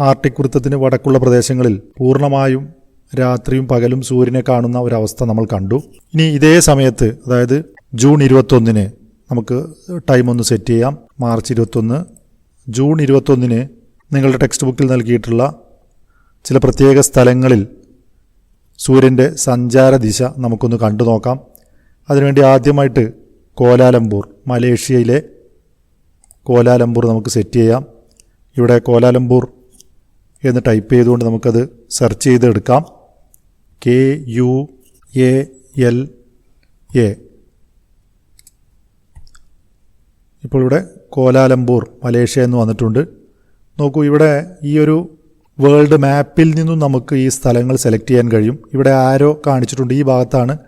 Arctic വൃത്തത്തിന് വടക്കുള്ള പ്രദേശങ്ങളിൽ പൂർണമായും രാത്രിയും പകലും സൂര്യനെ കാണുന്ന ഒരവസ്ഥ നമ്മൾ കണ്ടു. ഇനി ഇതേ സമയത്ത് അതായത് ജൂൺ ഇരുപത്തൊന്നിന് നമുക്ക് ടൈം ഒന്ന് സെറ്റ് ചെയ്യാം. മാർച്ച് ഇരുപത്തൊന്ന്. ജൂൺ ഇരുപത്തൊന്നിന് നിങ്ങളുടെ ടെക്സ്റ്റ് ബുക്കിൽ നൽകിയിട്ടുള്ള ചില പ്രത്യേക സ്ഥലങ്ങളിൽ സൂര്യന്റെ സഞ്ചാര ദിശ നമുക്കൊന്ന് കണ്ടു നോക്കാം. അതിനുവേണ്ടി ആദ്യമായിട്ട് കോലാലംപൂർ മലേഷ്യയിലെ കോലാലംപൂർ നമുക്ക് സെറ്റ് ചെയ്യാം. ഇവിടെ കോലാലംപൂർ എന്ന് ടൈപ്പ് ചെയ്തുകൊണ്ട് നമുക്കത് സെർച്ച് ചെയ്തെടുക്കാം. K U A L A. ഇപ്പോൾ ഇവിടെ കോലാലംപൂർ മലേഷ്യ എന്ന് വന്നിട്ടുണ്ട്. നോക്കൂ ഇവിടെ ഈ ഒരു വേൾഡ് മാപ്പിൽ നിന്നും നമുക്ക് ഈ സ്ഥലങ്ങൾ സെലക്ട് ചെയ്യാൻ കഴിയും. ഇവിടെ ആരോ കാണിച്ചിട്ടുണ്ട് ഈ ഭാഗത്താണ്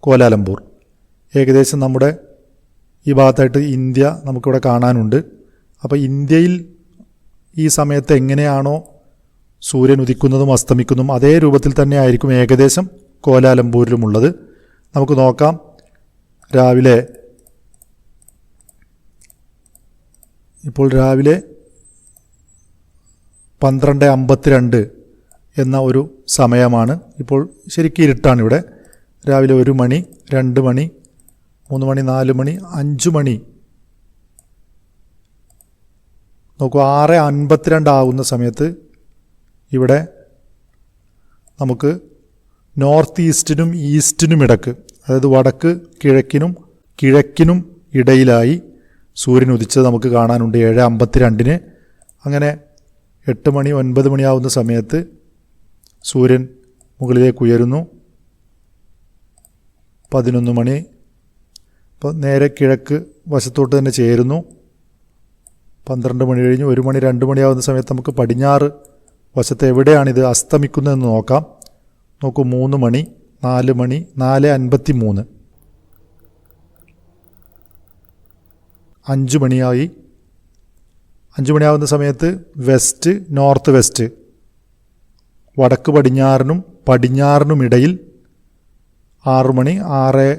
കോലാലംപൂർ. ഏകദേശം നമ്മുടെ ഈ ഭാഗത്തായിട്ട് ഇന്ത്യ നമുക്കിവിടെ കാണാനുണ്ട്. അപ്പോൾ ഇന്ത്യയിൽ ഈ സമയത്ത് എങ്ങനെയാണോ സൂര്യൻ ഉദിക്കുന്നതും അസ്തമിക്കുന്നതും അതേ രൂപത്തിൽ തന്നെ ആയിരിക്കും ഏകദേശം കോലാലംപൂരിലുമുള്ളത്. നമുക്ക് നോക്കാം. രാവിലെ ഇപ്പോൾ രാവിലെ പന്ത്രണ്ട് അമ്പത്തിരണ്ട് എന്ന ഒരു സമയമാണ്. ഇപ്പോൾ ശരിക്കും ഇരുട്ടാണ് ഇവിടെ രാവിലെ ഒരു മണി രണ്ട് മണി മൂന്ന് മണി നാല് മണി അഞ്ച് മണി. നോക്കൂ ആറ് അൻപത്തിരണ്ട് ആകുന്ന സമയത്ത് ഇവിടെ നമുക്ക് നോർത്ത് ഈസ്റ്റിനും ഈസ്റ്റിനും ഇടയ്ക്ക് അതായത് വടക്ക് കിഴക്കിനും കിഴക്കിനും ഇടയിലായി സൂര്യൻ ഉദിച്ചത് നമുക്ക് കാണാനുണ്ട് ഏഴ് അമ്പത്തിരണ്ടിന്. അങ്ങനെ എട്ട് മണി ഒൻപത് മണിയാവുന്ന സമയത്ത് സൂര്യൻ മുകളിലേക്ക് ഉയരുന്നു. പതിനൊന്ന് മണി. ഇപ്പോൾ നേരെ കിഴക്ക് വശത്തോട്ട് തന്നെ ചേരുന്നു. പന്ത്രണ്ട് മണി കഴിഞ്ഞ് ഒരു മണി രണ്ട് മണിയാവുന്ന സമയത്ത് നമുക്ക് പടിഞ്ഞാറ് വശത്ത് എവിടെയാണിത് അസ്തമിക്കുന്നതെന്ന് നോക്കാം. നോക്കൂ മൂന്ന് മണി നാല് മണി നാല് അൻപത്തി മൂന്ന് അഞ്ച് മണിയായി. അഞ്ച് മണിയാവുന്ന സമയത്ത് വെസ്റ്റ് നോർത്ത് വെസ്റ്റ്. വടക്ക് പടിഞ്ഞാറിനും പടിഞ്ഞാറിനും ഇടയിൽ ആറ് മണി ആറ്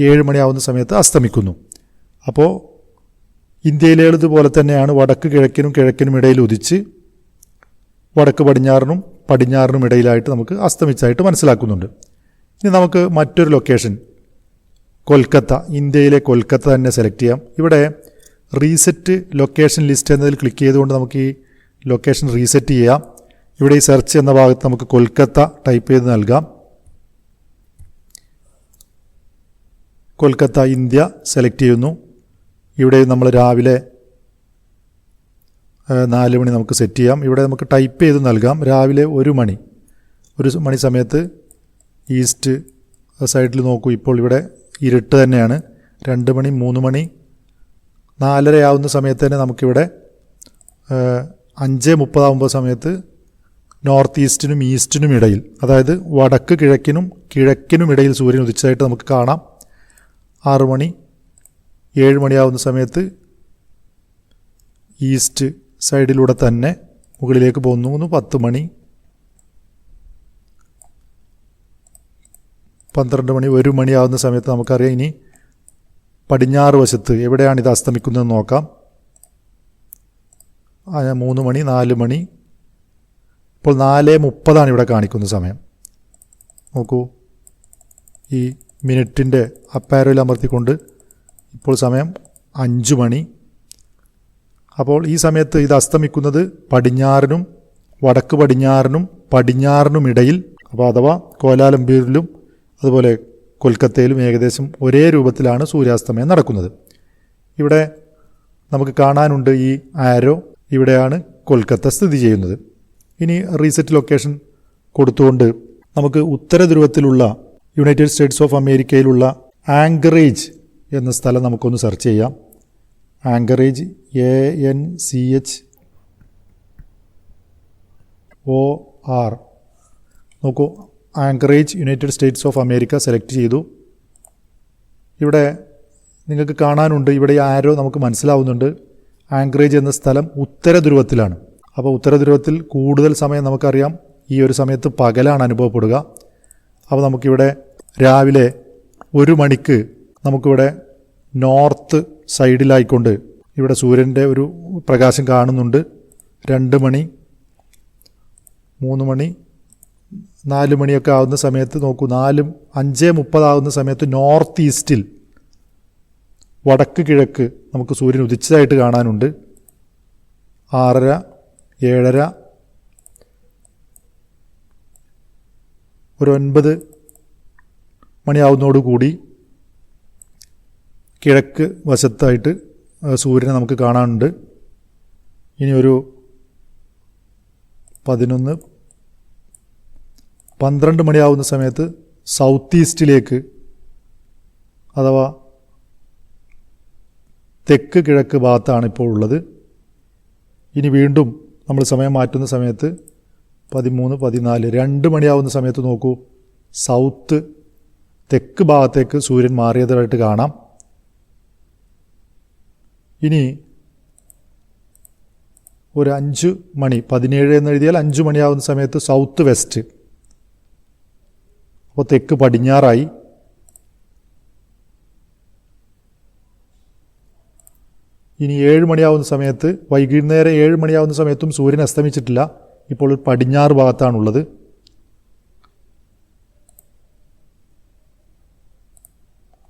ഏഴ് മണിയാവുന്ന സമയത്ത് അസ്തമിക്കുന്നു. അപ്പോൾ ഇന്ത്യയിലേതുപോലെ തന്നെയാണ് വടക്ക് കിഴക്കിനും കിഴക്കിനും ഇടയിൽ ഉദിച്ച് വടക്ക് പടിഞ്ഞാറിനും പടിഞ്ഞാറിനും ഇടയിലായിട്ട് നമുക്ക് അസ്തമിച്ചായിട്ട് മനസ്സിലാക്കുന്നുണ്ട്. ഇനി നമുക്ക് മറ്റൊരു ലൊക്കേഷൻ കൊൽക്കത്ത ഇന്ത്യയിലെ കൊൽക്കത്ത തന്നെ സെലക്ട് ചെയ്യാം. ഇവിടെ റീസെറ്റ് ലൊക്കേഷൻ ലിസ്റ്റ് എന്നതിൽ ക്ലിക്ക് ചെയ്തുകൊണ്ട് നമുക്ക് ഈ ലൊക്കേഷൻ റീസെറ്റ് ചെയ്യാം. ഇവിടെ ഈ സെർച്ച് എന്ന ഭാഗത്ത് നമുക്ക് കൊൽക്കത്ത ടൈപ്പ് ചെയ്ത് നൽകാം. കൊൽക്കത്ത ഇന്ത്യ സെലക്ട് ചെയ്യുന്നു. ഇവിടെ നമ്മൾ രാവിലെ നാല് മണി നമുക്ക് സെറ്റ് ചെയ്യാം. ഇവിടെ നമുക്ക് ടൈപ്പ് ചെയ്ത് നൽകാം. രാവിലെ ഒരു മണി. ഒരു മണി സമയത്ത് ഈസ്റ്റ് സൈഡിൽ നോക്കൂ. ഇപ്പോൾ ഇവിടെ ഇരുട്ട് തന്നെയാണ്. രണ്ട് മണി മൂന്ന് മണി നാലര ആവുന്ന സമയത്ത് തന്നെ നമുക്കിവിടെ അഞ്ച് മുപ്പതാകുമ്പോൾ സമയത്ത് നോർത്ത് ഈസ്റ്റിനും ഈസ്റ്റിനും ഇടയിൽ അതായത് വടക്ക് കിഴക്കിനും കിഴക്കിനും ഇടയിൽ സൂര്യൻ ഉദിച്ചതായിട്ട് നമുക്ക് കാണാം. ആറ് മണി ഏഴ് മണിയാവുന്ന സമയത്ത് ഈസ്റ്റ് സൈഡിലൂടെ തന്നെ മുകളിലേക്ക് പോകുന്നു. പത്ത് മണി. പന്ത്രണ്ട് മണി ഒരു മണിയാവുന്ന സമയത്ത് നമുക്കറിയാം ഇനി പടിഞ്ഞാറ് വശത്ത് എവിടെയാണ് ഇത് അസ്തമിക്കുന്നതെന്ന് നോക്കാം. മൂന്ന് മണി നാല് മണി. ഇപ്പോൾ നാല് മുപ്പതാണ് ഇവിടെ കാണിക്കുന്ന സമയം. നോക്കൂ. ഈ മിനിറ്റിന്റെ അപ്പാരോയിൽ അമർത്തിക്കൊണ്ട് ഇപ്പോൾ സമയം അഞ്ച് മണി. അപ്പോൾ ഈ സമയത്ത് ഇത് അസ്തമിക്കുന്നത് പടിഞ്ഞാറിനും വടക്ക് പടിഞ്ഞാറിനും പടിഞ്ഞാറിനും ഇടയിൽ അപ്പോൾ അഥവാ കോലാലംപൂരിലും അതുപോലെ കൊൽക്കത്തയിലും ഏകദേശം ഒരേ രൂപത്തിലാണ് സൂര്യാസ്തമയം നടക്കുന്നത്. ഇവിടെ നമുക്ക് കാണാനുണ്ട് ഈ ആരോ ഇവിടെയാണ് കൊൽക്കത്ത സ്ഥിതി ചെയ്യുന്നത്. ഇനി റീസെറ്റ് ലൊക്കേഷൻ കൊടുത്തുകൊണ്ട് നമുക്ക് ഉത്തര ധ്രുവത്തിലുള്ള യുണൈറ്റഡ് സ്റ്റേറ്റ്സ് ഓഫ് അമേരിക്കയിലുള്ള ആങ്കറേജ് എന്ന സ്ഥലം നമുക്കൊന്ന് സെർച്ച് ചെയ്യാം. Anchorage A N C H O R. നോക്കൂ Anchorage United States of America select ചെയ്തു. ഇവിടെ നിങ്ങൾക്ക് കാണാനുണ്ട് ഇവിടെ ആരോ നമുക്ക് മനസ്സിലാവുന്നുണ്ട്. ആങ്കറേജ് എന്ന സ്ഥലം ഉത്തര ധ്രുവത്തിലാണ് അപ്പോൾ ഉത്തര ധ്രുവത്തിൽ കൂടുതൽ സമയം നമുക്കറിയാം ഈ ഒരു സമയത്ത് പകലാണ് അനുഭവപ്പെടുക. അപ്പോൾ നമുക്കിവിടെ രാവിലെ ഒരു മണിക്ക് നമുക്കിവിടെ നോർത്ത് സൈഡിലായിക്കൊണ്ട് ഇവിടെ സൂര്യന്റെ ഒരു പ്രകാശം കാണുന്നുണ്ട്. രണ്ട് മണി മൂന്ന് മണി നാല് മണിയൊക്കെ ആവുന്ന സമയത്ത് നോക്കൂ നാലും അഞ്ച് മുപ്പതാവുന്ന സമയത്ത് നോർത്ത് ഈസ്റ്റിൽ വടക്ക് കിഴക്ക് നമുക്ക് സൂര്യൻ ഉദിച്ചതായിട്ട് കാണാനുണ്ട്. ആറര ഏഴര ഒരു ഒൻപത് മണിയാവുന്നതോടുകൂടി കിഴക്ക് വശത്തായിട്ട് സൂര്യനെ നമുക്ക് കാണാനുണ്ട്. ഇനി ഒരു പതിനൊന്ന് പന്ത്രണ്ട് മണിയാവുന്ന സമയത്ത് സൗത്ത് ഈസ്റ്റിലേക്ക് അഥവാ തെക്ക് കിഴക്ക് ഭാഗത്താണ് ഇപ്പോൾ ഉള്ളത്. ഇനി വീണ്ടും നമ്മൾ സമയം മാറ്റുന്ന സമയത്ത് പതിമൂന്ന് പതിനാല് രണ്ട് മണിയാവുന്ന സമയത്ത് നോക്കൂ. സൗത്ത് തെക്ക് ഭാഗത്തേക്ക് സൂര്യൻ മാറിയതായിട്ട് കാണാം. ഇനി ഒരു അഞ്ച് മണി പതിനേഴ് എന്ന് എഴുതിയാൽ അഞ്ച് മണിയാവുന്ന സമയത്ത് സൗത്ത് വെസ്റ്റ് അപ്പോൾ തെക്ക് പടിഞ്ഞാറായി. ഇനി ഏഴ് മണിയാവുന്ന സമയത്ത് വൈകുന്നേരം ഏഴ് മണിയാവുന്ന സമയത്തും സൂര്യൻ അസ്തമിച്ചിട്ടില്ല. ഇപ്പോൾ ഒരു പടിഞ്ഞാറ് ഭാഗത്താണുള്ളത്.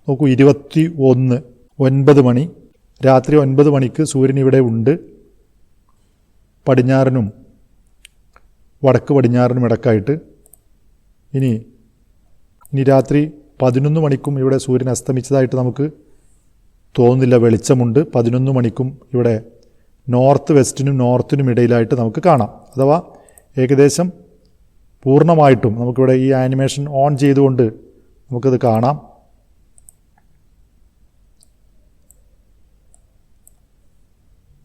നോക്കൂ ഇരുപത്തി ഒന്ന് ഒൻപത് മണി. രാത്രി ഒൻപത് മണിക്ക് സൂര്യൻ ഇവിടെ ഉണ്ട്. പടിഞ്ഞാറിനും വടക്ക് പടിഞ്ഞാറിനും ഇടക്കായിട്ട്. ഇനി ഇനി രാത്രി പതിനൊന്ന് മണിക്കും ഇവിടെ സൂര്യൻ അസ്തമിച്ചതായിട്ട് നമുക്ക് തോന്നുന്നില്ല. വെളിച്ചമുണ്ട്. പതിനൊന്ന് മണിക്കും ഇവിടെ നോർത്ത് വെസ്റ്റിനും നോർത്തിനും ഇടയിലായിട്ട് നമുക്ക് കാണാം. അഥവാ ഏകദേശം പൂർണമായിട്ടും നമുക്കിവിടെ ഈ ആനിമേഷൻ ഓൺ ചെയ്തുകൊണ്ട് നമുക്കത് കാണാം.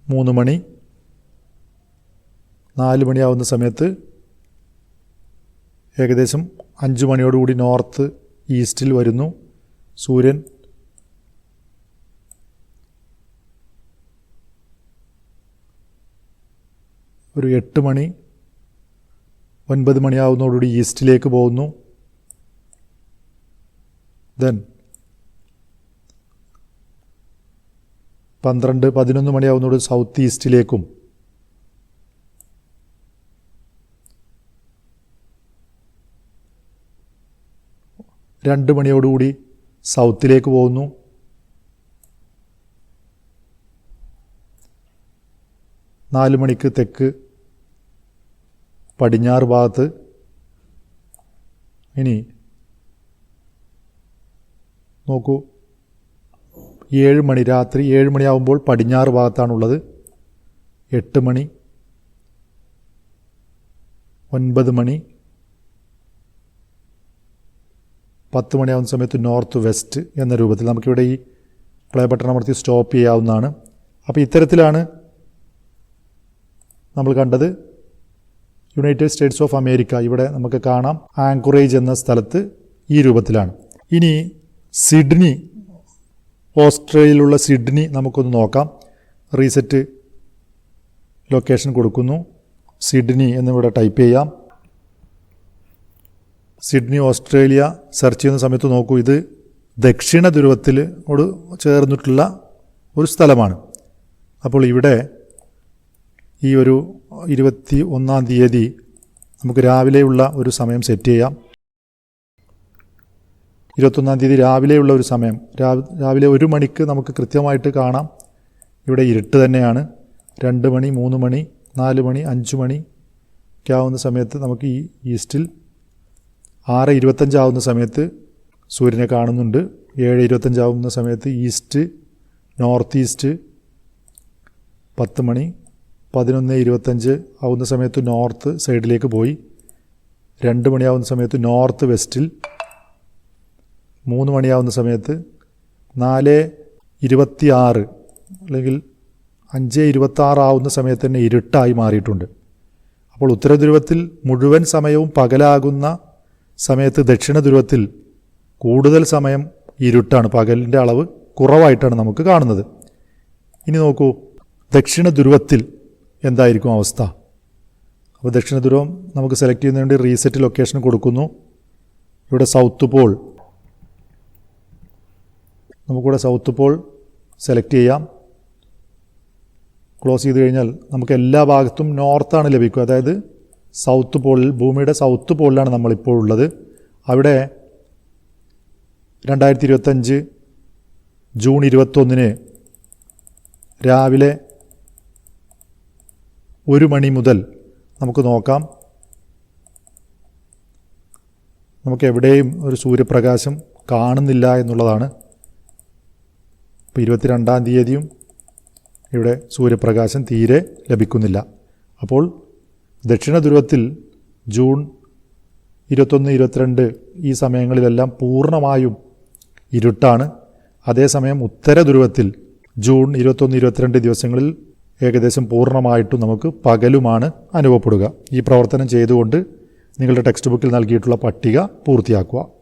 മൂന്ന് മണി നാല് മണിയാവുന്ന സമയത്ത് ഏകദേശം അഞ്ച് മണിയോടുകൂടി നോർത്ത് ഈസ്റ്റിൽ വരുന്നു സൂര്യൻ. ഒരു എട്ട് മണി ഒൻപത് മണിയാവുന്നതോടുകൂടി ഈസ്റ്റിലേക്ക് പോകുന്നു. ദെൻ പന്ത്രണ്ട് പതിനൊന്ന് മണിയാവുന്നതോട് സൗത്ത് ഈസ്റ്റിലേക്കും. രണ്ട് മണിയോടുകൂടി സൗത്തിലേക്ക് പോകുന്നു. നാല് മണിക്ക് തെക്ക് പടിഞ്ഞാറ് ഭാഗത്ത്. ഇനി നോക്കൂ ഏഴ് മണി രാത്രി ഏഴ് മണിയാവുമ്പോൾ പടിഞ്ഞാറ് ഭാഗത്താണുള്ളത്. എട്ട് മണി ഒൻപത് മണി പത്ത് മണിയാവുന്ന സമയത്ത് നോർത്ത് വെസ്റ്റ് എന്ന രൂപത്തിൽ നമുക്കിവിടെ ഈ പ്ലേ ബട്ടൺ അമർത്തി സ്റ്റോപ്പ് ചെയ്യാവുന്നതാണ്. അപ്പോൾ ഇത്തരത്തിലാണ് നമ്മൾ കണ്ടത് യുണൈറ്റഡ് സ്റ്റേറ്റ്സ് ഓഫ് അമേരിക്ക. ഇവിടെ നമുക്ക് കാണാം ആങ്കറേജ് എന്ന സ്ഥലത്ത് ഈ രൂപത്തിലാണ്. ഇനി സിഡ്നി ഓസ്ട്രേലിയയിലുള്ള സിഡ്നി നമുക്കൊന്ന് നോക്കാം. റീസെറ്റ് ലൊക്കേഷൻ കൊടുക്കുന്നു. സിഡ്നി എന്നിവിടെ ടൈപ്പ് ചെയ്യാം. സിഡ്നി ഓസ്ട്രേലിയ സെർച്ച് ചെയ്യുന്ന സമയത്ത് നോക്കൂ. ഇത് ദക്ഷിണ ധ്രുവത്തിലോട് ചേർന്നിട്ടുള്ള ഒരു സ്ഥലമാണ്. അപ്പോൾ ഇവിടെ ഈ ഒരു ഇരുപത്തി ഒന്നാം തീയതി നമുക്ക് രാവിലെയുള്ള ഒരു സമയം സെറ്റ് ചെയ്യാം. ഇരുപത്തൊന്നാം തീയതി രാവിലെയുള്ള ഒരു സമയം. രാവിലെ ഒരു മണിക്ക് നമുക്ക് കൃത്യമായിട്ട് കാണാം. ഇവിടെ ഇരുട്ട് തന്നെയാണ്. രണ്ട് മണി മൂന്ന് മണി നാല് മണി അഞ്ച് മണി ഒക്കെ ആവുന്ന സമയത്ത് നമുക്ക് ഈ ഈസ്റ്റിൽ ആറ് ഇരുപത്തഞ്ചാവുന്ന സമയത്ത് സൂര്യനെ കാണുന്നുണ്ട്. ഏഴ് ഇരുപത്തഞ്ചാവുന്ന സമയത്ത് ഈസ്റ്റ് നോർത്ത് ഈസ്റ്റ് പത്ത് മണി പതിനൊന്ന് ഇരുപത്തഞ്ച് ആവുന്ന സമയത്ത് നോർത്ത് സൈഡിലേക്ക് പോയി. രണ്ട് മണിയാവുന്ന സമയത്ത് നോർത്ത് വെസ്റ്റിൽ മൂന്ന് മണിയാവുന്ന സമയത്ത് നാല് ഇരുപത്തി ആറ് അല്ലെങ്കിൽ അഞ്ച് ഇരുപത്താറ് ആവുന്ന സമയത്ത് തന്നെ ഇരുട്ടായി മാറിയിട്ടുണ്ട്. അപ്പോൾ ഉത്തരധ്രുവത്തിൽ മുഴുവൻ സമയവും പകലാകുന്ന സമയത്ത് ദക്ഷിണ ധ്രുവത്തിൽ കൂടുതൽ സമയം ഇരുട്ടാണ്. പകലിന്റെ അളവ് കുറവായിട്ടാണ് നമുക്ക് കാണുന്നത്. ഇനി നോക്കൂ ദക്ഷിണ ധ്രുവത്തിൽ എന്തായിരിക്കും അവസ്ഥ? അപ്പോൾ ദക്ഷിണ ധ്രുവം നമുക്ക് സെലക്ട് ചെയ്യുന്നതിന് വേണ്ടി റീസെറ്റ് ലൊക്കേഷൻ കൊടുക്കുന്നു. ഇവിടെ സൗത്ത് പോൾ നമുക്കിവിടെ സൗത്ത് പോൾ സെലക്ട് ചെയ്യാം. ക്ലോസ് ചെയ്ത് കഴിഞ്ഞാൽ നമുക്ക് എല്ലാ ഭാഗത്തും നോർത്താണ് ലഭിക്കുക. അതായത് സൗത്ത് പോളിൽ ഭൂമിയുടെ സൗത്ത് പോളിലാണ് നമ്മളിപ്പോൾ ഉള്ളത്. അവിടെ രണ്ടായിരത്തി ഇരുപത്തഞ്ച് ജൂൺ ഇരുപത്തൊന്നിന് രാവിലെ ഒരു മണി മുതൽ നമുക്ക് നോക്കാം. നമുക്ക് എവിടെയും ഒരു സൂര്യപ്രകാശം കാണുന്നില്ല എന്നുള്ളതാണ്. ഇപ്പോൾ ഇരുപത്തിരണ്ടാം തീയതിയും ഇവിടെ സൂര്യപ്രകാശം തീരെ ലഭിക്കുന്നില്ല. അപ്പോൾ ദക്ഷിണ ധ്രുവത്തിൽ ജൂൺ ഇരുപത്തൊന്ന് ഇരുപത്തിരണ്ട് ഈ സമയങ്ങളിലെല്ലാം പൂർണമായും ഇരുട്ടാണ്. അതേസമയം ഉത്തര ധ്രുവത്തിൽ ജൂൺ ഇരുപത്തൊന്ന് ഇരുപത്തിരണ്ട് ദിവസങ്ങളിൽ ഏകദേശം പൂർണമായിട്ടും നമുക്ക് പകലുമാണ് അനുഭവപ്പെടുക. ഈ പ്രവർത്തനം ചെയ്തുകൊണ്ട് നിങ്ങളുടെ ടെക്സ്റ്റ് ബുക്കിൽ നൽകിയിട്ടുള്ള പട്ടിക പൂർത്തിയാക്കുക.